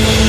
Thank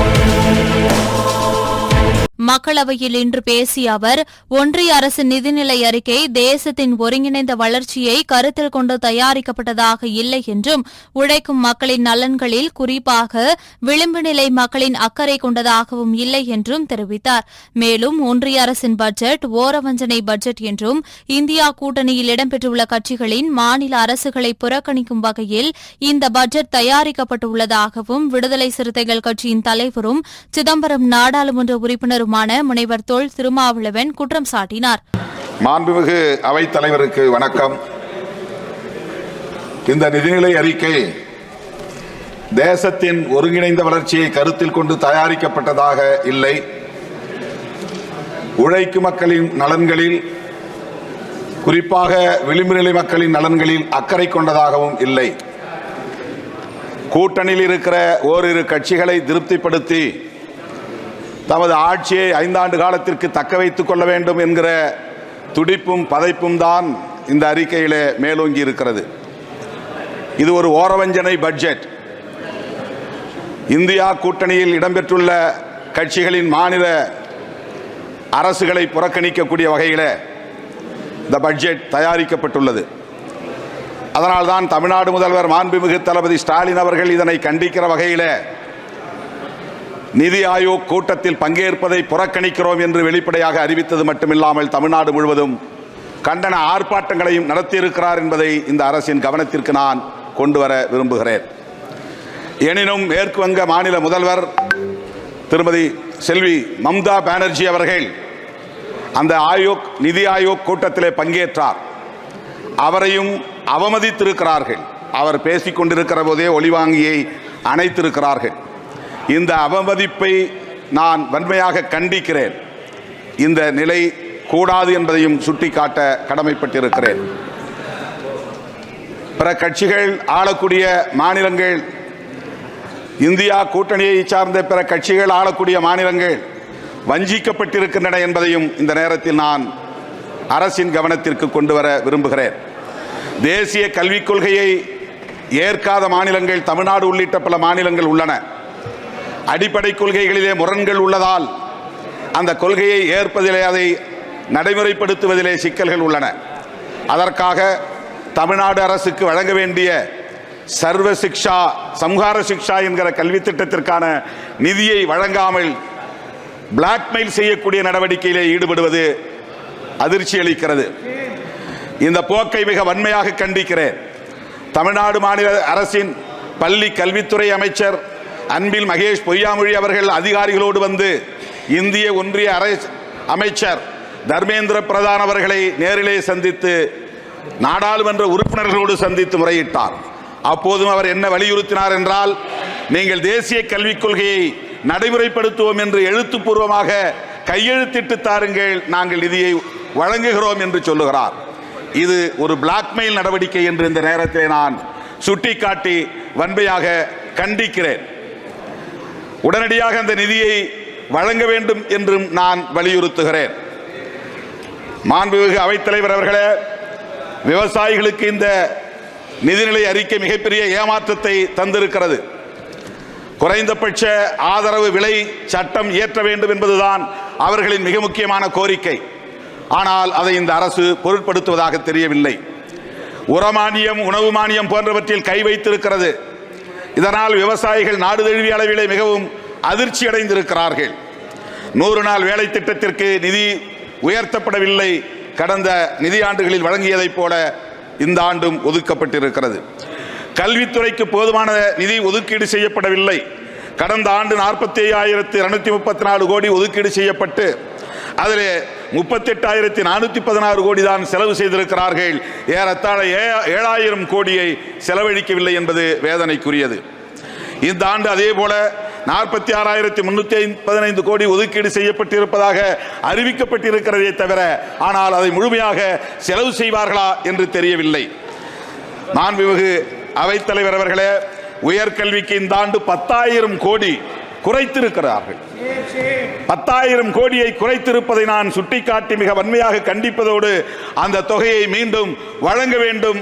மக்களவையில் இன்று பேசிய அவர் ஒன்றிய அரசு நிதிநிலை அறிக்கை தேசத்தின் ஒருங்கிணைந்த வளர்ச்சியை கருத்தில் கொண்டு தயாரிக்கப்பட்டதாக இல்லை என்றும் உழைக்கும் மக்களின் நலன்களில் குறிப்பாக விளிம்பு நிலை மக்களின் அக்கறை கொண்டதாகவும் இல்லை என்றும் தெரிவித்தார். மேலும் ஒன்றிய அரசின் பட்ஜெட் ஓரவஞ்சனை பட்ஜெட் என்றும் இந்தியா கூட்டணியில் இடம்பெற்றுள்ள கட்சிகளின் மாநில அரசுகளை புறக்கணிக்கும் வகையில் இந்த பட்ஜெட் தயாரிக்கப்பட்டுள்ளதாகவும் விடுதலை சிறுத்தைகள் கட்சியின் தலைவரும் சிதம்பரம் நாடாளுமன்ற உறுப்பினரும் உறுப்பினருமான முனைவர் தொல் திருமாவளவன் குற்றம் சாட்டினார். மாண்புமிகு அவைத் தலைவருக்கு வணக்கம். இந்த நிதிநிலை அறிக்கை தேசத்தின் ஒருங்கிணைந்த வளர்ச்சியை கருத்தில் கொண்டு தயாரிக்கப்பட்டதாக இல்லை. உழைக்கும் மக்களின் நலன்களில் குறிப்பாக விளிம்பு நிலை மக்களின் நலன்களில் அக்கறை கொண்டதாகவும் இல்லை. கூட்டணியில் இருக்கிற ஓரிரு கட்சிகளை திருப்திப்படுத்தி தமது ஆட்சியை ஐந்தாண்டு காலத்திற்கு தக்க வைத்துக் கொள்ள வேண்டும் என்கிற துடிப்பும் பதைப்பும் தான் இந்த அறிக்கையிலே மேலோங்கி இருக்கிறது. இது ஒரு ஓரவஞ்சனை பட்ஜெட். இந்தியா கூட்டணியில் இடம்பெற்றுள்ள கட்சிகளின் மாநில அரசுகளை புறக்கணிக்கக்கூடிய வகையில் இந்த பட்ஜெட் தயாரிக்கப்பட்டுள்ளது. அதனால்தான் தமிழ்நாடு முதல்வர் மாண்புமிகு தளபதி ஸ்டாலின் அவர்கள் இதனை கண்டிக்கிற வகையில் நிதி ஆயோக் கூட்டத்தில் பங்கேற்பதை புறக்கணிக்கிறோம் என்று வெளிப்படையாக அறிவித்தது மட்டுமில்லாமல் தமிழ்நாடு முழுவதும் கண்டன ஆர்ப்பாட்டங்களையும் நடத்தியிருக்கிறார் என்பதை இந்த அரசின் கவனத்திற்கு நான் கொண்டு வர விரும்புகிறேன். எனினும் மேற்கு வங்க மாநில முதல்வர் திருமதி செல்வி மம்தா பானர்ஜி அவர்கள் அந்த ஆயோக் நிதி ஆயோக் கூட்டத்திலே பங்கேற்றார். அவரையும் அவமதித்திருக்கிறார்கள். அவர் பேசிக் கொண்டிருக்கிற போதே ஒளிவாங்கியை அணைத்திருக்கிறார்கள். இந்த அவமதிப்பை நான் வன்மையாக கண்டிக்கிறேன். இந்த நிலை கூடாது என்பதையும் சுட்டிக்காட்ட கடமைப்பட்டிருக்கிறேன். பிற கட்சிகள் ஆளக்கூடிய மாநிலங்கள் இந்தியா கூட்டணியை சார்ந்த பிற கட்சிகள் ஆளக்கூடிய மாநிலங்கள் வஞ்சிக்கப்பட்டிருக்கின்றன என்பதையும் இந்த நேரத்தில் நான் அரசின் கவனத்திற்கு கொண்டு வர விரும்புகிறேன். தேசிய கல்விக் கொள்கையை ஏற்காத மாநிலங்கள் தமிழ்நாடு உள்ளிட்ட பல மாநிலங்கள் உள்ளன. அடிப்படை கொள்கைகளிலே முரண்கள் உள்ளதால் அந்த கொள்கையை ஏற்பதிலே அதை நடைமுறைப்படுத்துவதிலே சிக்கல்கள் உள்ளன. அதற்காக தமிழ்நாடு அரசுக்கு வழங்க வேண்டிய சர்வ சிக்ஷா சம்ஹார சிக்ஷா என்கிற கல்வி திட்டத்திற்கான நிதியை வழங்காமல் பிளாக்மெயில் செய்யக்கூடிய நடவடிக்கையிலே ஈடுபடுவது அதிர்ச்சி அளிக்கிறது. இந்த போக்கை மிக வன்மையாக கண்டிக்கிறேன். தமிழ்நாடு மாநில அரசின் பள்ளி கல்வித்துறை அமைச்சர் அன்பில் மகேஷ் பொய்யாமொழி அவர்கள் அதிகாரிகளோடு வந்து இந்திய ஒன்றிய அமைச்சர் தர்மேந்திர பிரதான் அவர்களை நேரிலே சந்தித்து நாடாளுமன்ற உறுப்பினர்களோடு சந்தித்து முறையிட்டார். அப்போதும் அவர் என்ன வலியுறுத்தினார் என்றால் நீங்கள் தேசிய கல்விக் கொள்கையை நடைமுறைப்படுத்துவோம் என்று எழுத்துப்பூர்வமாக கையெழுத்திட்டு தாருங்கள் நாங்கள் நிதியை வழங்குகிறோம் என்று சொல்லுகிறார். இது ஒரு பிளாக்மெயில் நடவடிக்கை என்று இந்த நேரத்தில் நான் சுட்டிக்காட்டி வன்மையாக கண்டிக்கிறேன். உடனடியாக அந்த நிதியை வழங்க வேண்டும் என்றும் நான் வலியுறுத்துகிறேன். மாண்புமிகு அவைத்தலைவர் அவர்களே விவசாயிகளுக்கு இந்த நிதிநிலை அறிக்கை மிகப்பெரிய ஏமாற்றத்தை தந்திருக்கிறது. குறைந்தபட்ச ஆதரவு விலை சட்டம் இயற்ற வேண்டும் என்பதுதான் அவர்களின் மிக முக்கியமான கோரிக்கை. ஆனால் அதை இந்த அரசு பொருட்படுத்துவதாக தெரியவில்லை. உரமானியம் உணவு மானியம் போன்றவற்றில் கை வைத்திருக்கிறது. இதனால் விவசாயிகள் நாடு தழுவிய அளவிலே மிகவும் அதிர்ச்சி அடைந்திருக்கிறார்கள். நூறு நாள் வேலை திட்டத்திற்கு நிதி உயர்த்தப்படவில்லை. கடந்த நிதியாண்டுகளில் வழங்கியதைப் போல இந்த ஆண்டும் ஒதுக்கப்பட்டிருக்கிறது. கல்வித்துறைக்கு போதுமான நிதி ஒதுக்கீடு செய்யப்படவில்லை. கடந்த ஆண்டு நாற்பத்தி ஐயாயிரத்து இருநூத்தி முப்பத்தி நாலு கோடி ஒதுக்கீடு செய்யப்பட்டு அதில் முப்பத்தெட்டாயிரத்தி நானூற்றி பதினாறு கோடி தான் செலவு செய்திருக்கிறார்கள். ஏறத்தாழ ஏ- ஏழாயிரம் கோடியை செலவழிக்கவில்லை என்பது வேதனைக்குரியது. இந்த ஆண்டு அதே போல நாற்பத்தி ஆறாயிரத்தி முன்னூத்தி பதினைந்து கோடி ஒதுக்கீடு செய்யப்பட்டிருப்பதாக அறிவிக்கப்பட்டிருக்கிறதே தவிர ஆனால் அதை முழுமையாக செலவு செய்வார்களா என்று தெரியவில்லை. மாண்புமிகு அவைத்தலைவர் அவர்களே உயர்கல்விக்கு இந்த ஆண்டு பத்தாயிரம் கோடி குறைத்திருக்கிறார்கள். பத்தாயிரம் கோடியை குறைத்திருப்பதை நான் சுட்டிக்காட்டி மிக வன்மையாக கண்டிப்பதோடு அந்த தொகையை மீண்டும் வழங்க வேண்டும்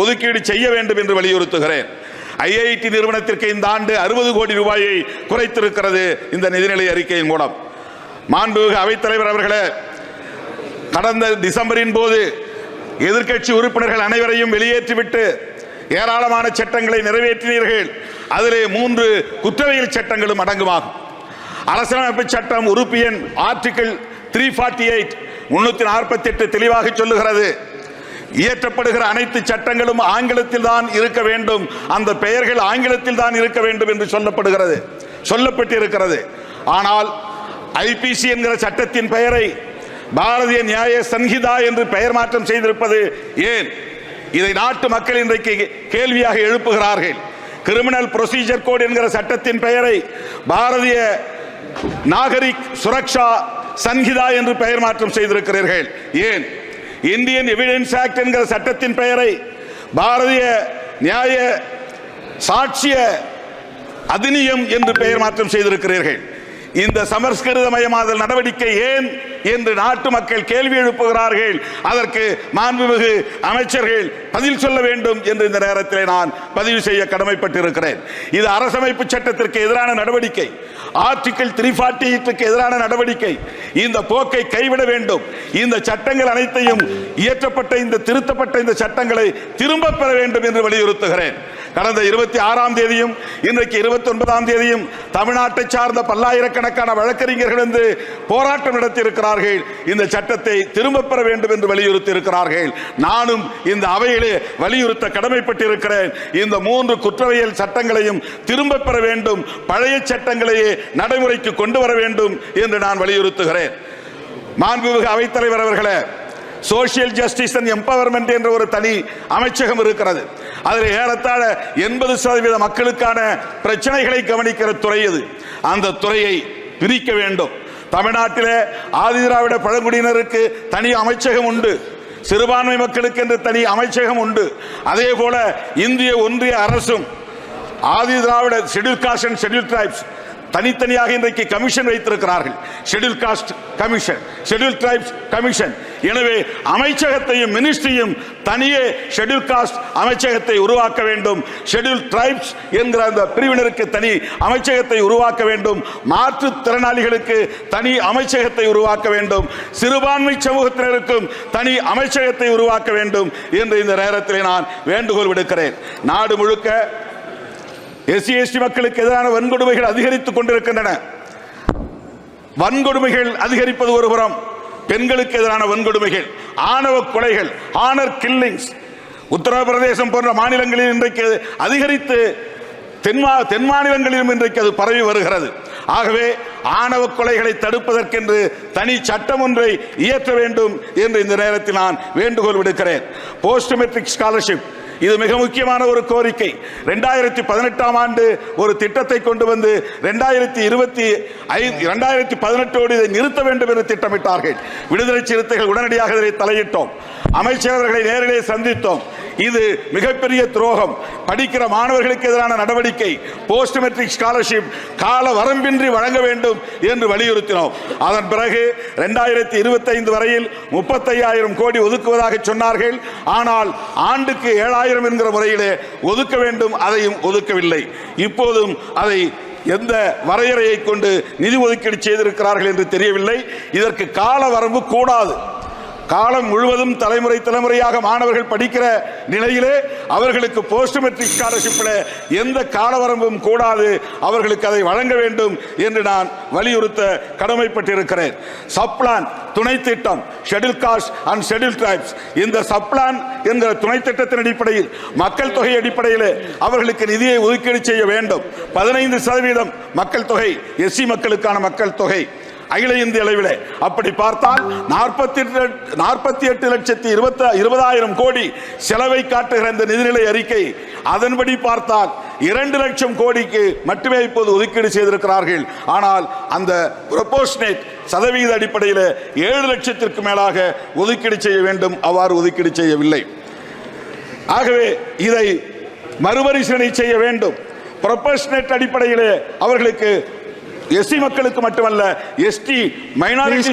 ஒதுக்கீடு செய்ய வேண்டும் என்று வலியுறுத்துகிறேன். ஐஐடி நிறுவனத்திற்கு இந்த ஆண்டு அறுபது கோடி ரூபாயை குறைத்திருக்கிறது இந்த நிதிநிலை அறிக்கையின் மூலம். மாண்புமிகு அவைத்தலைவர் அவர்களே கடந்த டிசம்பரின் போது எதிர்க்கட்சி உறுப்பினர்கள் அனைவரையும் வெளியேற்றிவிட்டு ஏராளமான சட்டங்களை நிறைவேற்றினீர்கள். அதிலே மூன்று குற்றவியல் சட்டங்களும் அடங்குமாகும். அரசியலமைப்பு சட்டம் உறுப்பு எண் ஆர்டிகிள் த்ரீ ஃபார்ட்டி எயிட் முன்னூத்தி நாற்பத்தி எட்டு தெளிவாக சொல்லுகிறது. இயற்றப்படுகிற அனைத்து சட்டங்களும் ஆங்கிலத்தில் தான் இருக்க வேண்டும். அந்த பெயர்கள் ஆங்கிலத்தில் தான் இருக்க வேண்டும் என்று சொல்லப்படுகிறது. சொல்லப்பட்டிருக்கிறது. ஆனால் ஐபிசி என்கிற சட்டத்தின் பெயரை பாரதிய நியாய சன்ஹிதா என்று பெயர் மாற்றம் செய்திருப்பது ஏன்? இதை நாட்டு மக்கள் இன்றைக்கு கேள்வியாக எழுப்புகிறார்கள். கிரிமினல் ப்ரொசீஜர் கோட் என்கிற சட்டத்தின் பெயரை பாரதிய நாகரிக் சுரக்ஷா சன்ஹிதா என்று பெயர் மாற்றம் செய்திருக்கிறீர்கள். ஏன்? இந்தியன் எவிடன்ஸ் ஆக்ட் என்கிற சட்டத்தின் பெயரை பாரதிய நியாய சாட்சிய அதினியம் என்று பெயர் மாற்றம் செய்திருக்கிறீர்கள். இந்த சமஸ்கிருதமயமாதல் நடவடிக்கை ஏன் என்று நாட்டு மக்கள் கேள்வி எழுப்புகிறார்கள். அதற்கு மாண்புமிகு அமைச்சர்கள் பதில் சொல்ல வேண்டும் என்று இந்த நேரத்தில் நான் பதிவு செய்ய கடமைப்பட்டிருக்கிறேன். இது அரசமைப்பு சட்டத்திற்கு எதிரான நடவடிக்கை. ஆர்டிகிள் த்ரீ ஃபார்ட்டி எதிரான நடவடிக்கை. இந்த போக்கை கைவிட வேண்டும். இந்த சட்டங்கள் அனைத்தையும் இயற்றப்பட்ட இந்த திருத்தப்பட்ட இந்த சட்டங்களை திரும்ப பெற வேண்டும் என்று வலியுறுத்துகிறேன். கடந்த இருபத்தி ஆறாம் தேதியும் இன்றைக்கு இருபத்தி ஒன்பதாம் தேதியும் தமிழ்நாட்டை சார்ந்த பல்லாயிரக்கணக்கான வழக்கறிஞர்கள் வந்து போராட்டம் நடத்தியிருக்கிறார்கள். இந்த சட்டத்தை திரும்ப பெற வேண்டும் என்று வலியுறுத்தி இருக்கிறார்கள் நானும் இந்த அவையிலே வலியுறுத்த கடமைப்பட்டிருக்கிறேன். இந்த மூன்று குற்றவியல் சட்டங்களையும் திரும்ப பெற வேண்டும். பழைய சட்டங்களையே நடைமுறைக்கு கொண்டு வர வேண்டும் என்று நான் வலியுறுத்துகிறேன். மாண்புமிகு அவைத்தலைவர் அவர்களே சோசியல் ஜஸ்டிஸ் அண்ட் எம்பவர்மெண்ட் என்ற ஒரு தனி அமைச்சகம் இருக்கிறது. அதில் ஏறத்தாழ எண்பது சதவீத மக்களுக்கான பிரச்சனைகளை கவனிக்கிற துறை அது அந்த துறையை பிரிக்க வேண்டும். தமிழ்நாட்டிலே ஆதிதிராவிட பழங்குடியினருக்கு தனி அமைச்சகம் உண்டு. சிறுபான்மை மக்களுக்கு என்று தனி அமைச்சகம் உண்டு. அதே போல இந்திய ஒன்றிய அரசும் Adi Dravida schedule caste and schedule tribes தனித்தனியாக இன்றைக்கு கமிஷன் வைத்திருக்கிறார்கள். Schedule caste commission schedule tribes commission எனவே அமைச்சகத்தையும் மினிஸ்ட்ரியும் தனியே ஷெட்யூல் காஸ்ட் அமைச்சகத்தை உருவாக்க வேண்டும். ஷெடியூல் டிரைப்ஸ் என்கிற அந்த பிரிவினருக்கு தனி அமைச்சகத்தை உருவாக்க வேண்டும். மாற்றுத்திறனாளிகளுக்கு தனி அமைச்சகத்தை உருவாக்க வேண்டும். சிறுபான்மை சமூகத்தினருக்கும் தனி அமைச்சகத்தை உருவாக்க வேண்டும். என்று இந்த நேரத்தில் நான் வேண்டுகோள் விடுக்கிறேன். நாடு முழுக்க எஸ்சி எஸ்டி மக்களுக்கு எதிரான வன்கொடுமைகள் அதிகரித்துக் கொண்டிருக்கின்றன. வன்கொடுமைகள் அதிகரிப்பது ஒருபுறம் பெண்களுக்கு எதிரான வன்கொடுமைகள் ஆணவ கொலைகள் ஆனர் கில்லிங்ஸ் உத்தரப்பிரதேசம் போன்ற மாநிலங்களில் இன்றைக்கு அதிகரித்து தென்மா தென் மாநிலங்களிலும் இன்றைக்கு அது பரவி வருகிறது. ஆகவே ஆணவ கொலைகளை தடுப்பதற்கென்று தனி சட்டம் ஒன்றை இயற்ற வேண்டும் என்று இந்த நேரத்தில் நான் வேண்டுகோள் விடுக்கிறேன். போஸ்ட் மெட்ரிக் ஸ்காலர்ஷிப் இது மிக முக்கியமான ஒரு கோரிக்கை. ரெண்டாயிரத்தி பதினெட்டாம் ஆண்டு ஒரு திட்டத்தை கொண்டு வந்து ரெண்டாயிரத்தி இருபத்தி ஐந்து ரெண்டாயிரத்தி பதினெட்டோடு இதை நிறுத்த வேண்டும் என்று திட்டமிட்டார்கள். விடுதலை சிறுத்தைகள் உடனடியாக இதை தலையிட்டோம். அமைச்சரவர்களை நேரிலே சந்தித்தோம். இது மிகப்பெரிய துரோகம். படிக்கிற மாணவர்களுக்கு எதிரான நடவடிக்கை போஸ்ட் மெட்ரிக் ஸ்காலர்ஷிப் கால வரம்பின்றி வழங்க வேண்டும் என்று வலியுறுத்தினோம். அதன் பிறகு ரெண்டாயிரத்தி இருபத்தைந்து வரையில் முப்பத்தையாயிரம் கோடி ஒதுக்குவதாக சொன்னார்கள். ஆனால் ஆண்டுக்கு ஏழாயிரம் என்கிற முறையிலே ஒதுக்க வேண்டும் அதையும் ஒதுக்கவில்லை. இப்போதும் அதை எந்த வரையறையை கொண்டு நிதி ஒதுக்கீடு செய்திருக்கிறார்கள் என்று தெரியவில்லை. இதற்கு கால வரம்பு கூடாது. காலம் முழுவதும் தலைமுறை தலைமுறையாக மாணவர்கள் படிக்கிற நிலையிலே அவர்களுக்கு போஸ்ட் மெட்ரிக் ஸ்காலர்ஷிப்பில் எந்த காலவரம்பும் கூடாது. அவர்களுக்கு அதை வழங்க வேண்டும் என்று நான் வலியுறுத்த கடமைப்பட்டிருக்கிறேன். சப்ளான் துணை திட்டம் schedule caste and schedule tribes இந்த சப்ளான் என்ற துணை திட்டத்தின் அடிப்படையில் மக்கள் தொகை அடிப்படையில் அவர்களுக்கு நிதியை ஒதுக்கீடு செய்ய வேண்டும். பதினைந்து சதவீதம் மக்கள் தொகை எஸ்சி மக்களுக்கான மக்கள் தொகை. அகில இந்திய அளவில். அப்படி பார்த்தால் நாற்பத்தி நாற்பத்தி எட்டு லட்சத்தி இருபத்தி இருபதாயிரம் கோடி செலவை காட்டுகிற இந்த நிதிநிலை அறிக்கை அதன்படி பார்த்தால் இரண்டு லட்சம் கோடிக்கு மட்டுமே இப்போது ஒதுக்கீடு செய்திருக்கிறார்கள். ஆனால் அந்த ப்ரொபோஷனேட் சதவீத அடிப்படையில் ஏழு லட்சத்திற்கு மேலாக ஒதுக்கீடு செய்ய வேண்டும். அவ்வாறு ஒதுக்கீடு செய்யவில்லை. ஆகவே இதை மறுபரிசீலனை செய்ய வேண்டும். ப்ரொபோஷனேட் அடிப்படையிலே அவர்களுக்கு எஸ்சி மக்களுக்கு மட்டுமல்ல எஸ்டி மைனாரிட்டி.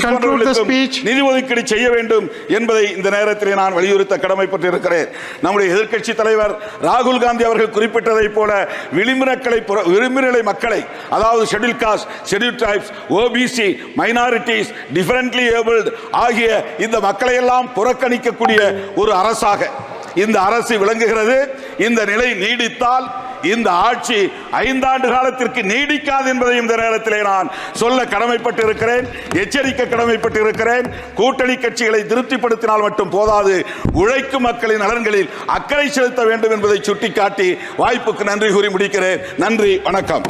நிதி ஒதுக்கீடு செய்ய வேண்டும் என்பதை இந்த நேரத்தில் நான் வலியுறுத்த கடமைப்பட்டிருக்கிறேன் நம்முடைய எதிர்க்கட்சி தலைவர் ராகுல் காந்தி அவர்கள் குறிப்பிட்டதைப் போல விளிம்பினக்களை விளிம்புநிலை மக்களை அதாவது schedule caste schedule tribes OBC minorities differently abled ஆகிய இந்த மக்களை எல்லாம் புறக்கணிக்கக்கூடிய ஒரு அரசாக இந்த அரசு விளங்குகிறது இந்த நிலை நீடித்தால் இந்த ஆட்சி ஐந்தாண்டு காலத்திற்கு நீடிக்காது என்பதை இந்த நேரத்திலே நான் சொல்ல கடமைப்பட்டு இருக்கிறேன் எச்சரிக்க கடமைப்பட்டு இருக்கிறேன் கூட்டணி கட்சிகளை திருப்திப்படுத்தினால் மட்டும் போதாது. உழைக்கும் மக்களின் நலன்களில் அக்கறை செலுத்த வேண்டும் என்பதை சுட்டிக்காட்டி வாய்ப்புக்கு நன்றி கூறி முடிக்கிறேன். நன்றி வணக்கம்.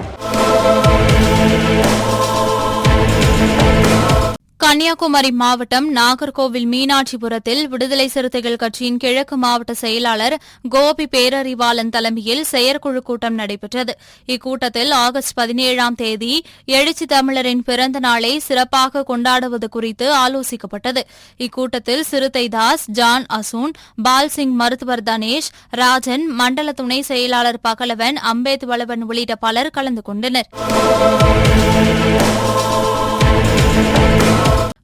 கன்னியாகுமரி மாவட்டம் நாகர்கோவில் மீனாட்சிபுரத்தில் விடுதலை சிறுத்தைகள் கட்சியின் கிழக்கு மாவட்ட செயலாளர் கோபி பேரறிவாளன் தலைமையில் செயற்குழு கூட்டம் நடைபெற்றது. இக்கூட்டத்தில் ஆகஸ்ட் பதினேழாம் தேதி எழுச்சி தமிழரின் பிறந்த நாளை சிறப்பாக கொண்டாடுவது குறித்து ஆலோசிக்கப்பட்டது. இக்கூட்டத்தில் சிறுத்தை தாஸ் ஜான் அசூன் பால்சிங் மருத்துவர் தனேஷ் ராஜன் மண்டல துணை செயலாளர் பகலவன் அம்பேத் வளவன் உள்ளிட்ட பலர் கலந்து கொண்டனர்.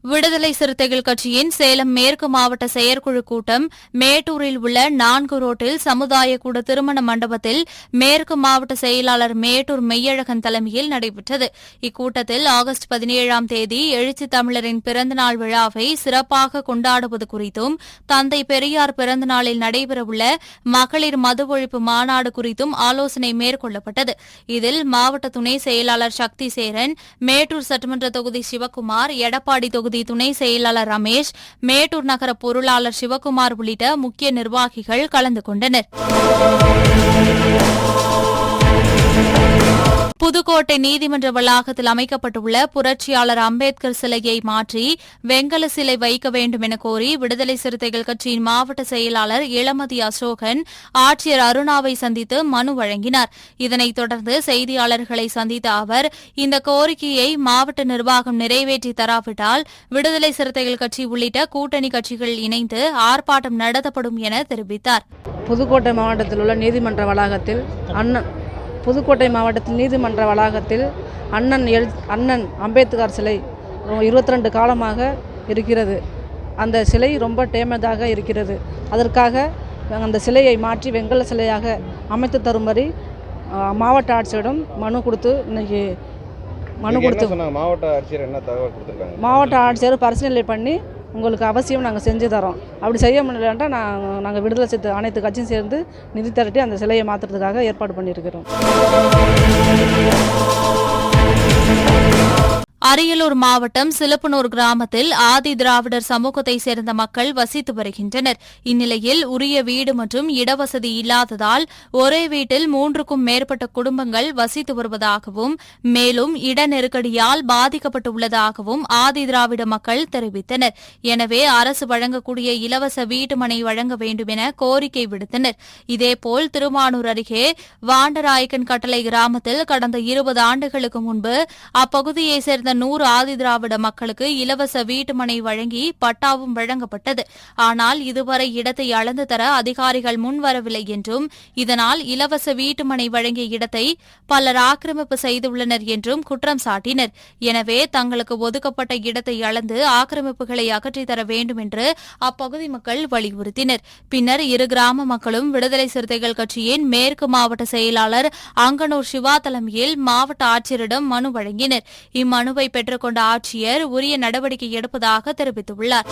விடுதலை சிறுத்தைகள் கட்சியின் சேலம் மேற்கு மாவட்ட செயற்குழு கூட்டம் மேட்டூரில் உள்ள நான்கு ரோட்டில் சமுதாய கூட திருமண மண்டபத்தில் மேற்கு மாவட்ட செயலாளர் மேட்டூர் மெய்யழகன் தலைமையில் நடைபெற்றது. இக்கூட்டத்தில் ஆகஸ்ட் பதினேழாம் தேதி எழுச்சி தமிழரின் பிறந்தநாள் விழாவை சிறப்பாக கொண்டாடுவது குறித்தும் தந்தை பெரியார் பிறந்தநாளில் நடைபெறவுள்ள மகளிர் மது ஒழிப்பு மாநாடு குறித்தும் ஆலோசனை மேற்கொள்ளப்பட்டது. இதில் மாவட்ட துணை செயலாளர் சக்தி சேரன் மேட்டூர் சட்டமன்ற தொகுதி சிவக்குமார் எடப்பாடி தொகுதி துணை செயலாளர் ரமேஷ் மேட்டூர் நகர பொருளாளர் சிவக்குமார் உள்ளிட்ட முக்கிய நிர்வாகிகள் கலந்து கொண்டனர். புதுக்கோட்டை நீதிமன்ற வளாகத்தில் அமைக்கப்பட்டுள்ள புரட்சியாளர் அம்பேத்கர் சிலையை மாற்றி வெங்கல சிலை வைக்க வேண்டும் என கோரி விடுதலை சிறுத்தைகள் கட்சியின் மாவட்ட செயலாளர் இளமதி அசோகன் ஆட்சியர் அருணாவை சந்தித்து மனு வழங்கினார். இதனைத் தொடர்ந்து செய்தியாளர்களை சந்தித்த அவர் இந்த கோரிக்கையை மாவட்ட நிர்வாகம் நிறைவேற்றி தராவிட்டால் விடுதலை சிறுத்தைகள் கட்சி உள்ளிட்ட கூட்டணி கட்சிகள் இணைந்து ஆர்ப்பாட்டம் நடத்தப்படும் என தெரிவித்தார். புதுக்கோட்டை மாவட்டத்தில் உள்ள நீதிமன்ற வளாகத்தில் அண்ணன் புதுக்கோட்டை மாவட்டத்தில் நீதிமன்ற வளாகத்தில் அண்ணன் எழு அண்ணன் அம்பேத்கர் சிலை இருபத்தி ரெண்டு காலமாக இருக்கிறது. அந்த சிலை ரொம்ப டேமேஜாக இருக்கிறது. அதற்காக அந்த சிலையை மாற்றி வெங்கல சிலையாக அமைத்து தரும்படி மாவட்ட ஆட்சியரிடம் மனு கொடுத்து இன்னைக்கு மனு கொடுத்து மாவட்ட ஆட்சியர் என்ன தகவல் கொடுத்துருக்காங்க? மாவட்ட ஆட்சியர் பரிசீலனை பண்ணி உங்களுக்கு அவசியம் நாங்கள் செஞ்சு தரோம். அப்படி செய்ய முடியலன்ட்டா நாங்கள் நாங்கள் விடுதலை சேர்த்து அனைத்து கட்சியும் சேர்ந்து நிதி திரட்டி அந்த சிலையை மாற்றுறதுக்காக ஏற்பாடு பண்ணியிருக்கிறோம். அரியலூர் மாவட்டம் சிலப்பனூர் கிராமத்தில் ஆதி திராவிடர் சமூகத்தை சேர்ந்த மக்கள் வசித்து வருகின்றனர். இந்நிலையில் உரிய வீடு மற்றும் இடவசதி இல்லாததால் ஒரே வீட்டில் மூன்றுக்கும் மேற்பட்ட குடும்பங்கள் வசித்து வருவதாகவும் மேலும் இட நெருக்கடியால் பாதிக்கப்பட்டுள்ளதாகவும் ஆதி திராவிட மக்கள் தெரிவித்தனர். எனவே அரசு வழங்கக்கூடிய இலவச வீட்டுமனை வழங்க வேண்டும் என கோரிக்கை விடுத்தனர். இதேபோல் திருமானூர் அருகே வாண்டராயக்கன் கட்டளை கிராமத்தில் கடந்த இருபது ஆண்டுகளுக்கு முன்பு அப்பகுதியைச் சேர்ந்த நூறு ஆதி திராவிட மக்களுக்கு இலவச வீட்டுமனை வழங்கி பட்டாவும் வழங்கப்பட்டது. ஆனால் இதுவரை இடத்தை அளந்து தர அதிகாரிகள் முன்வரவில்லை என்றும் இதனால் இலவச வீட்டுமனை வழங்கிய இடத்தை பலர் ஆக்கிரமிப்பு செய்துள்ளனர் என்றும் குற்றம் சாட்டினர். எனவே தங்களுக்கு ஒதுக்கப்பட்ட இடத்தை அளந்து ஆக்கிரமிப்புகளை அகற்றித்தர வேண்டும் என்று அப்பகுதி மக்கள் வலியுறுத்தினர். பின்னர் இரு கிராம மக்களும் விடுதலை சிறுத்தைகள் கட்சியின் மேற்கு மாவட்ட செயலாளர் அங்கனூர் சிவா தலைமையில் மாவட்ட ஆட்சியரிடம் மனு வழங்கினர். இம்மனுவை பொறுப்பை பெற்றுக்கொண்ட ஆட்சியர் உரிய நடவடிக்கை எடுப்பதாக தெரிவித்துள்ளார்.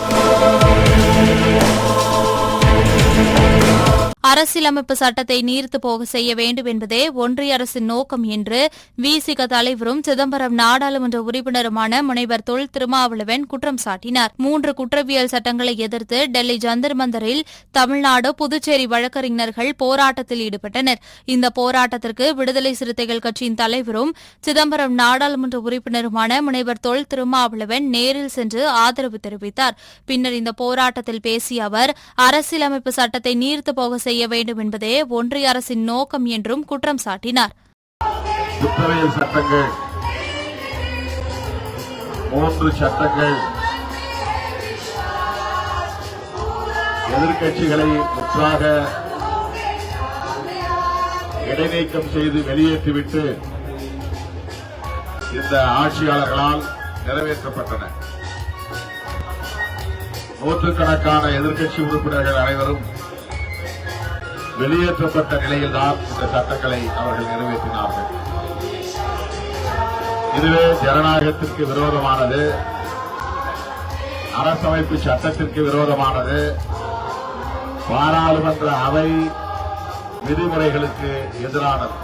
அரசியலமைப்பு சட்டத்தை நீர்த்து போக செய்ய வேண்டும் என்பதே ஒன்றிய அரசின் நோக்கம் என்று விசிக தலைவரும் சிதம்பரம் நாடாளுமன்ற உறுப்பினருமான முனைவர் தொல் திருமாவளவன் குற்றம் சாட்டினார். மூன்று குற்றவியல் சட்டங்களை எதிர்த்து டெல்லி ஜந்தர் மந்தரில் தமிழ்நாடு புதுச்சேரி வழக்கறிஞர்கள் போராட்டத்தில் ஈடுபட்டனர். இந்த போராட்டத்திற்கு விடுதலை சிறுத்தைகள் கட்சியின் தலைவரும் சிதம்பரம் நாடாளுமன்ற உறுப்பினருமான முனைவர் தொல் திருமாவளவன் நேரில் சென்று ஆதரவு தெரிவித்தார். பின்னர் இந்த போராட்டத்தில் பேசிய அவர் அரசியலமைப்பு சட்டத்தை நீர்த்து போக செய்ய செய்ய வேண்டும் என்பதே ஒன்றிய அரசின் நோக்கம் என்றும் குற்றம் சாட்டினார். குற்றவியல் சட்டங்கள் மூன்று சட்டங்கள் எதிர்கட்சிகளை முற்றாக இடைநீக்கம் செய்து வெளியேற்றிவிட்டு இந்த ஆட்சியாளர்களால் நிறைவேற்றப்பட்டன. நூற்றுக்கணக்கான எதிர்க்கட்சி உறுப்பினர்கள் அனைவரும் வெளியேற்றப்பட்ட நிலையில்தான் இந்த சட்டங்களை அவர்கள் நிறைவேற்றினார்கள். இதுவே ஜனநாயகத்திற்கு விரோதமானது. அரசமைப்பு சட்டத்திற்கு விரோதமானது. பாராளுமன்ற அவை விதிமுறைகளுக்கு எதிரானது.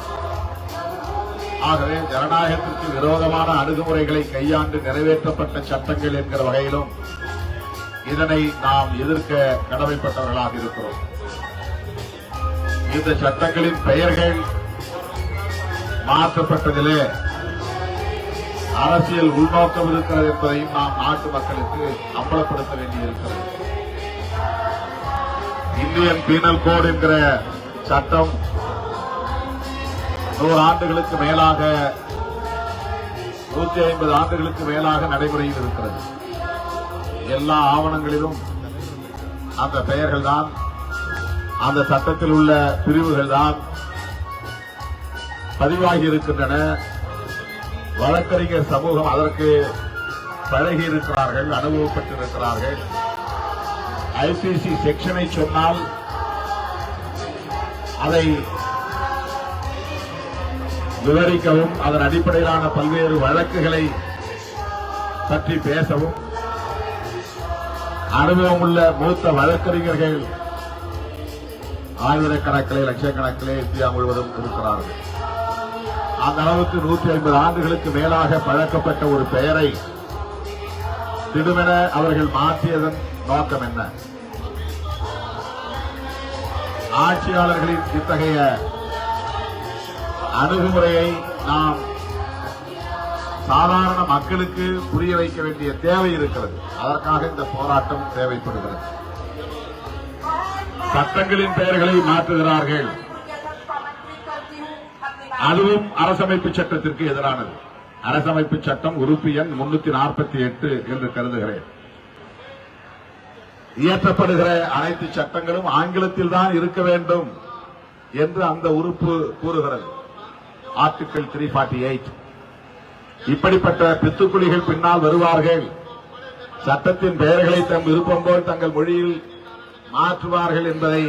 ஆகவே ஜனநாயகத்திற்கு விரோதமான அணுகுமுறைகளை கையாண்டு நிறைவேற்றப்பட்ட சட்டங்கள் என்கிற வகையிலும் இதனை நாம் எதிர்க்க கடமைப்பட்டவர்களாக இருக்கிறோம். இந்த சட்டங்களின் பெயர்கள் மாற்றப்பட்டதிலே அரசியல் உள்நோக்கம் இருக்கிறது என்பதையும் நாம் நாட்டு மக்களுக்கு அம்பலப்படுத்த வேண்டியிருக்கிறது. இந்தியன் பீனல் கோட் என்கிற சட்டம் நூறு ஆண்டுகளுக்கு மேலாக நூற்றி ஐம்பது ஆண்டுகளுக்கு மேலாக நடைமுறையில் இருக்கிறது. எல்லா ஆவணங்களிலும் அந்த பெயர்கள் தான் அந்த சட்டத்தில் உள்ள பிரிவுகள் தான் பதிவாகி இருக்கின்றன. வழக்கறிஞர் சமூகம் அதற்கு பழகி இருக்கிறார்கள் அனுபவப்பட்டிருக்கிறார்கள். ஐசிசி செக்ஷனை சொன்னால் அதை விவரிக்கவும் அதன் அடிப்படையிலான பல்வேறு வழக்குகளை பற்றி பேசவும். அனுபவம் உள்ள மூத்த வழக்கறிஞர்கள் ஆயிரக்கணக்கிலே லட்சக்கணக்கிலே இந்தியா முழுவதும் இருக்கிறார்கள். அந்த அளவுக்கு நூற்றி ஐம்பது ஆண்டுகளுக்கு மேலாக பழக்கப்பட்ட ஒரு பெயரை திடுமென அவர்கள் மாற்றியதன் நோக்கம் என்ன? ஆட்சியாளர்களின் இத்தகைய அணுகுமுறையை நாம் சாதாரண மக்களுக்கு புரிய வைக்க வேண்டிய தேவை இருக்கிறது. அதற்காக இந்த போராட்டம் தேவைப்படுகிறது. சட்டங்களின் பெயர்களை மாற்றுகிறார்கள். அதுவும் அரசமைப்பு சட்டத்திற்கு எதிரானது. அரசமைப்பு சட்டம் உறுப்பு எண் முன்னூத்தி நாற்பத்தி எட்டு என்று கருதுகிறேன். இயற்றப்படுகிற அனைத்து சட்டங்களும் ஆங்கிலத்தில் தான் இருக்க வேண்டும் என்று அந்த உறுப்பு கூறுகிறது. ஆர்டிகிள் த்ரீ ஃபார்ட்டி எயிட் இப்படிப்பட்ட பித்துக்குழிகள் பின்னால் வருவார்கள். சட்டத்தின் பெயர்களை தம் விருப்பம் போல் தங்கள் மொழியில் மாற்றுவார்கள் என்பதை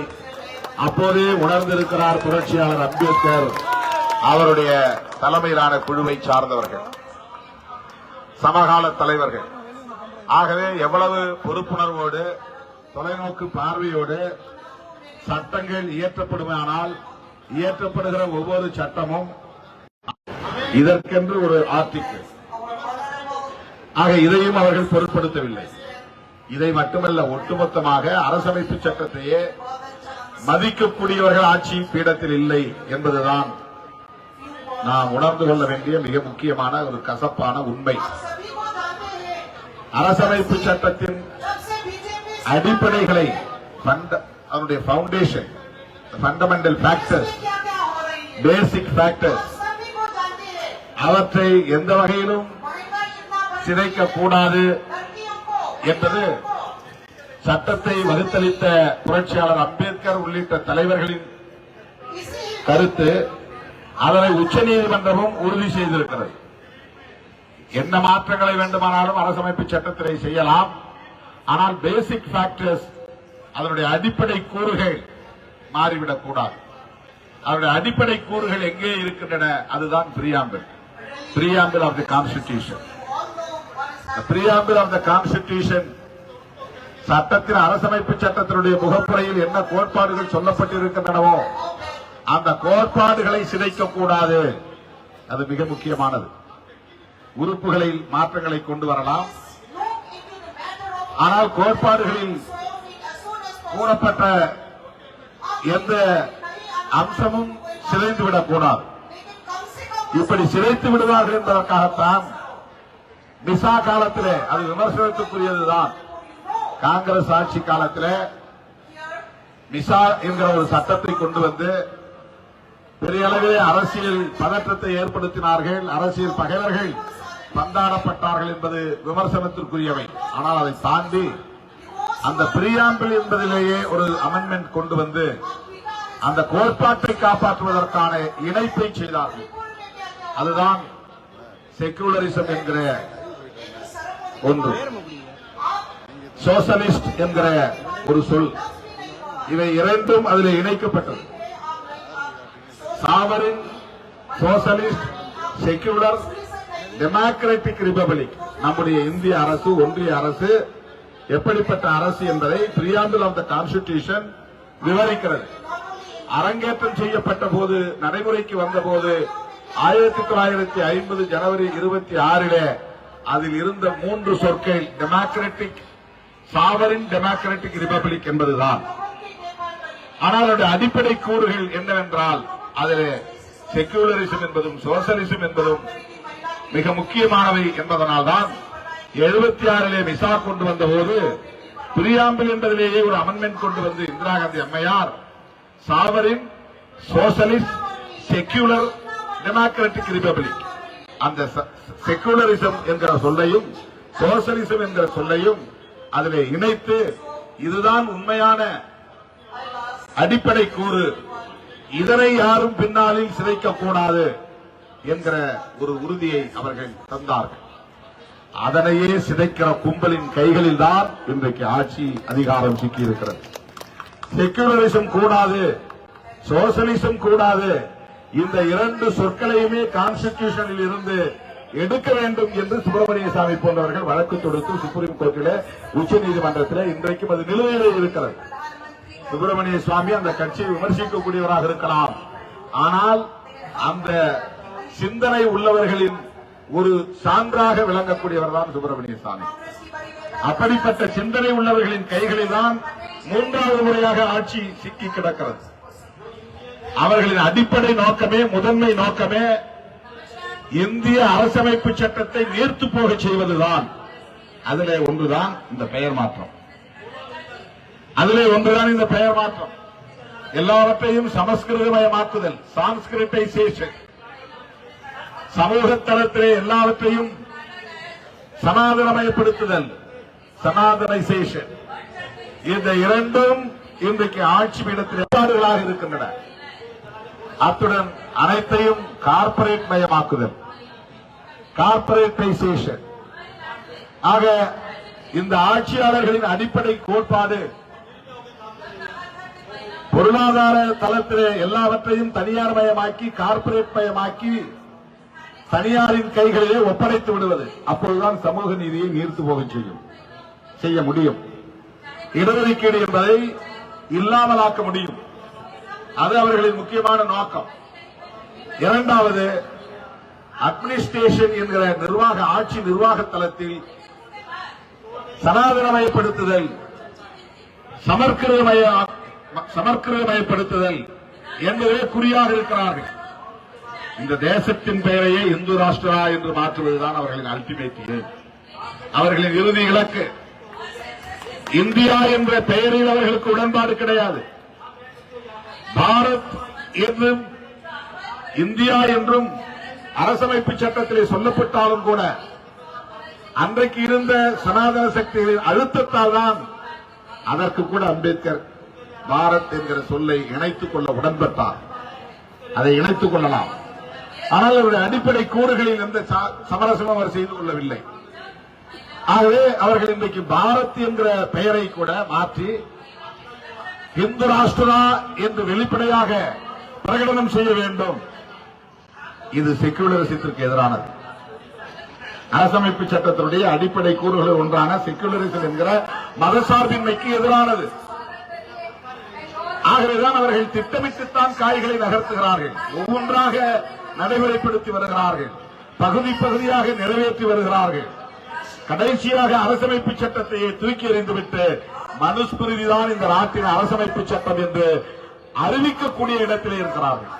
அப்போதே உணர்ந்திருக்கிறார் புரட்சியாளர் அம்பேத்கர் அவருடைய தலைமையிலான குழுவை சார்ந்தவர்கள் சமகால தலைவர்கள். ஆகவே எவ்வளவு பொறுப்புணர்வோடு தொலைநோக்கு பார்வையோடு சட்டங்கள் இயற்றப்படுமானால் இயற்றப்படுகிற ஒவ்வொரு சட்டமும் இதற்கென்று ஒரு ஆர்டிக்கல் ஆக இதையும் அவர்கள் பொருட்படுத்தவில்லை. இதை மட்டுமல்ல ஒட்டுமொத்தமாக அரசமைப்பு சட்டத்தையே மதிக்கக்கூடியவர்கள் ஆட்சி பீடத்தில் இல்லை என்பதுதான் நாம் உணர்ந்து கொள்ள வேண்டிய மிக முக்கியமான ஒரு கசப்பான உண்மை. அரசமைப்பு சட்டத்தின் அடிப்படைகளை அதனுடைய foundation fundamental factors basic factors அவற்றை எந்த வகையிலும் சிதைக்க கூடாது என்பது சட்டத்தை வகுத்தளித்த புரட்சியாளர் அம்பேத்கர் உள்ளிட்ட தலைவர்களின் கருத்து அதனை உச்சநீதிமன்றமும் உறுதி செய்திருக்கிறது. என்ன மாற்றங்களை வேண்டுமானாலும் அரசமைப்பு சட்டத்திலே செய்யலாம். ஆனால் பேசிக் ஃபேக்டர்ஸ் அதனுடைய அடிப்படை கூறுகள் மாறிவிடக்கூடாது அதனுடைய அடிப்படை கூறுகள் எங்கே இருக்கின்றன அதுதான் preamble preamble of the constitution preamble of the constitution சட்டத்தின் அரசமைப்பு சட்டத்தினுடைய முகப்புறையில் என்ன கோட்பாடுகள் சொல்லப்பட்டிருக்கின்றனவோ அந்த கோட்பாடுகளை சிதைக்க கூடாது. அது மிக முக்கியமானது. உறுப்புகளில் மாற்றங்களை கொண்டு வரலாம். ஆனால் கோட்பாடுகளில் கூறப்பட்ட எந்த அம்சமும் சிதைந்து விடக்கூடாது இப்படி சிதைத்து விடுவார்கள் என்பதற்காகத்தான் மிசா காலத்திலே அது விமர்சனத்துக்குரியதுதான். காங்கிரஸ் ஆட்சி காலத்திலே மிசா என்கிற ஒரு சட்டத்தை கொண்டு வந்து பெரிய அளவிலே அரசியல் பதற்றத்தை ஏற்படுத்தினார்கள் அரசியல் பகைவர்கள் பந்தாடப்பட்டார்கள் என்பது விமர்சனத்திற்குரியவை. ஆனால் அதை தாண்டி அந்த பிரியாம்பிள் என்பதிலேயே ஒரு அமெண்ட்மெண்ட் கொண்டு வந்து அந்த கோட்பாட்டை காப்பாற்றுவதற்கான இணைப்பை செய்தார்கள். அதுதான் செக்குலரிசம் என்கிற ஒன்று. சோசலிஸ்ட் என்கிற ஒரு சொல். இவை இரண்டும் அதில் இணைக்கப்பட்டது. Sovereign socialist secular democratic republic நம்முடைய இந்திய அரசு ஒன்றிய அரசு எப்படிப்பட்ட அரசு என்பதை பிரியாம்பிள் ஆஃப் த கான்ஸ்டிடியூஷன் விவரிக்கிறது. அரங்கேற்றம் செய்யப்பட்ட போது நடைமுறைக்கு வந்தபோது ஆயிரத்தி தொள்ளாயிரத்தி ஐம்பது ஜனவரி இருபத்தி ஆறிலே அதில் இருந்த மூன்று சொற்கள் டெமோக்ராட்டிக் சாவரின் டெமோக்ராட்டிக் ரிபப்ளிக் என்பதுதான். ஆனால் அதனுடைய அடிப்படை கூறுகள் என்னவென்றால் அதில் செக்யூலரிசம் என்பதும் சோசலிசம் என்பதும் மிக முக்கியமானவை என்பதனால்தான் எழுபத்தி ஆறிலே மிசா கொண்டு வந்த போது பிரியாம்பிள் என்பதிலேயே ஒரு அமெண்ட்மெண்ட் கொண்டு வந்து இந்திரா காந்தி அம்மையார் sovereign socialist secular democratic republic அந்த செக்குலரிசம் என்கிற சொல்லையும் சோசலிசம் என்கிற சொல்லையும் அதில் இணைத்து இதுதான் உண்மையான அடிப்படை கூறு. இதனை யாரும் பின்னாளில் சிதைக்க கூடாது என்கிற ஒரு உறுதியை அவர்கள் தந்தார்கள். அதனையே சிதைக்கிற கும்பலின் கைகளில் தான் இன்றைக்கு ஆட்சி அதிகாரம் சிக்கியிருக்கிறது. செக்குலரிசம் கூடாது சோசலிசம் கூடாது. இந்த இரண்டு சொற்களையுமே கான்ஸ்டிடியூஷனில் இருந்து எடுக்க வேண்டும் என்று சுப்பிரமணிய சாமி போன்றவர்கள் வழக்கு தொடுத்து சுப்ரீம் கோர்ட்டில் உச்ச நீதிமன்றத்தில் இன்றைக்கும் அது நிலுவையிலே இருக்கிறது. சுப்பிரமணிய சுவாமி அந்த கட்சியை விமர்சிக்கக்கூடியவராக இருக்கலாம். ஆனால் அந்த சிந்தனை உள்ளவர்களின் ஒரு சான்றாக விளங்கக்கூடியவர் தான் சுப்பிரமணிய சாமி. அப்படிப்பட்ட சிந்தனை உள்ளவர்களின் கைகளில் தான் மூன்றாவது முறையாக ஆட்சி சிக்கி கிடக்கிறது. அவர்களின் அடிப்படை நோக்கமே முதன்மை நோக்கமே இந்திய அரசமைப்பு சட்டத்தை நீர்த்து போக செய்வதுதான். அதிலே ஒன்றுதான் இந்த பெயர் மாற்றம். அதிலே ஒன்றுதான் இந்த பெயர் மாற்றம். எல்லாவற்றையும் சமஸ்கிருதமயமாக்குதல் சான்ஸ்கிரிட்டைசேஷன். சமூக தளத்திலே எல்லாவற்றையும் சனாதனமயப்படுத்துதல் சனாதனைசேஷன். இந்த இரண்டும் இன்றைக்கு ஆட்சி பீடத்தில் ஏற்பாடுகளாக இருக்கின்றன. அத்துடன் அனைத்தையும் கார்ப்பரேட் மயமாக்குதல். கார்பரேட்டைசேஷன் ஆக இந்த ஆட்சியாளர்களின் அடிப்படை கோட்பாடு பொருளாதார தளத்திலே எல்லாவற்றையும் தனியார் மயமாக்கி கார்ப்பரேட் மயமாக்கி தனியாரின் கைகளிலே ஒப்படைத்து விடுவது அப்பொழுதுதான் சமூக நீதியை நீர்த்து போக செய்யும் செய்ய முடியும். இடஒதுக்கீடு என்பதை இல்லாமலாக்க முடியும். அது அவர்களின் முக்கியமான நோக்கம். இரண்டாவது அட்மினிஸ்ட்ரேஷன் என்கிற நிர்வாக ஆட்சி நிர்வாக தளத்தில் சனாதனமயப்படுத்துதல் சமர்க்கிருதமய சமர்க்கிருதமயப்படுத்துதல் என்பதே குறியாக இருக்கிறார்கள். இந்த தேசத்தின் பெயரையே இந்து ராஷ்டிரா என்று மாற்றுவதுதான் அவர்களின் அல்டிமேட் அவர்களின் இறுதி இலக்கு. இந்தியா என்ற பெயரில் அவர்களுக்கு உடன்பாடு கிடையாது. பாரத் என்றும் இந்தியா என்றும் அரசமைப்பு சட்டத்திலே சொல்லப்பட்டாலும் கூட அன்றைக்கு இருந்த சனாதன சக்திகளின் அழுத்தத்தால் தான் அதற்கு கூட அம்பேத்கர் பாரத் என்கிற சொல்லை இணைத்துக் கொள்ள உடன்பட்டார். அதை இணைத்துக் கொள்ளலாம். ஆனால் அவருடைய அடிப்படை கூறுகளில் எந்த சமரசமும் அவர் செய்து கொள்ளவில்லை. ஆகவே அவர்கள் இன்றைக்கு பாரத் என்கிற பெயரை கூட மாற்றி இந்து ராஷ்டிரா என்று வெளிப்படையாக பிரகடனம் செய்ய வேண்டும். இது செக்குலரிசத்திற்கு எதிரானது. அரசமைப்பு சட்டத்தினுடைய அடிப்படை கூறுகளில் ஒன்றான செக்குலரிசம் என்கிற மதசார்பின்மைக்கு எதிரானது. ஆகவேதான் அவர்கள் திட்டமிட்டுத்தான் காய்களை நகர்த்துகிறார்கள். ஒவ்வொன்றாக நடைமுறைப்படுத்தி வருகிறார்கள். பகுதி பகுதியாக நிறைவேற்றி வருகிறார்கள். கடைசியாக அரசமைப்பு சட்டத்தையே தூக்கி எறிந்துவிட்டு மனுஸ்மிருதிதான் இந்த நாட்டின் அரசமைப்பு சட்டம் என்று அறிவிக்கக்கூடிய இடத்திலே இருக்கிறார்கள்.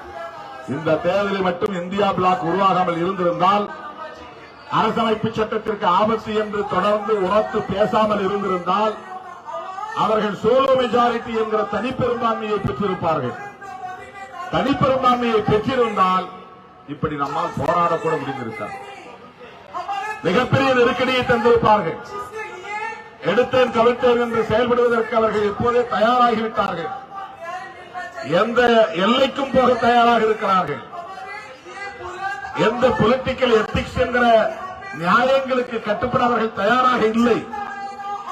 இந்த தேர்தலில் மட்டும் இந்தியா பிளாக் உருவாகாமல் இருந்திருந்தால் அரசமைப்பு சட்டத்திற்கு ஆபத்து என்று தொடர்ந்து உரத்து பேசாமல் இருந்திருந்தால் அவர்கள் சோலோ மெஜாரிட்டி என்கிற தனிப்பெரும்பான்மையை பெற்றிருப்பார்கள். தனிப்பெரும்பான்மையை பெற்றிருந்தால் இப்படி நம்மால் போராடக்கூட முடிந்திருக்கார் மிகப்பெரிய நெருக்கடியை தந்திருப்பார்கள். எடுத்தேன் கவிழ்த்தேன் என்று செயல்படுவதற்கு அவர்கள் இப்போதே தயாராகிவிட்டார்கள். எந்த எல்லைக்கும் போக தயாராக இருக்கிறார்கள். எந்த பொலிட்டிக்கல் எத்திக்ஸ் என்கிற நியாயங்களுக்கு கட்டுப்பட அவர்கள் தயாராக இல்லை.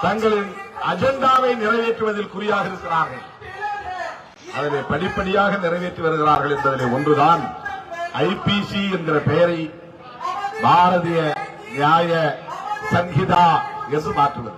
தங்களின் அஜெண்டாவை நிறைவேற்றுவதில் குறியாக இருக்கிறார்கள். அதனை படிப்படியாக நிறைவேற்றி வருகிறார்கள் என்பதிலே ஒன்றுதான். ஐபிசி என்கிற பெயரை பாரதிய நியாய சங்கிதா என்று மாற்றுவது.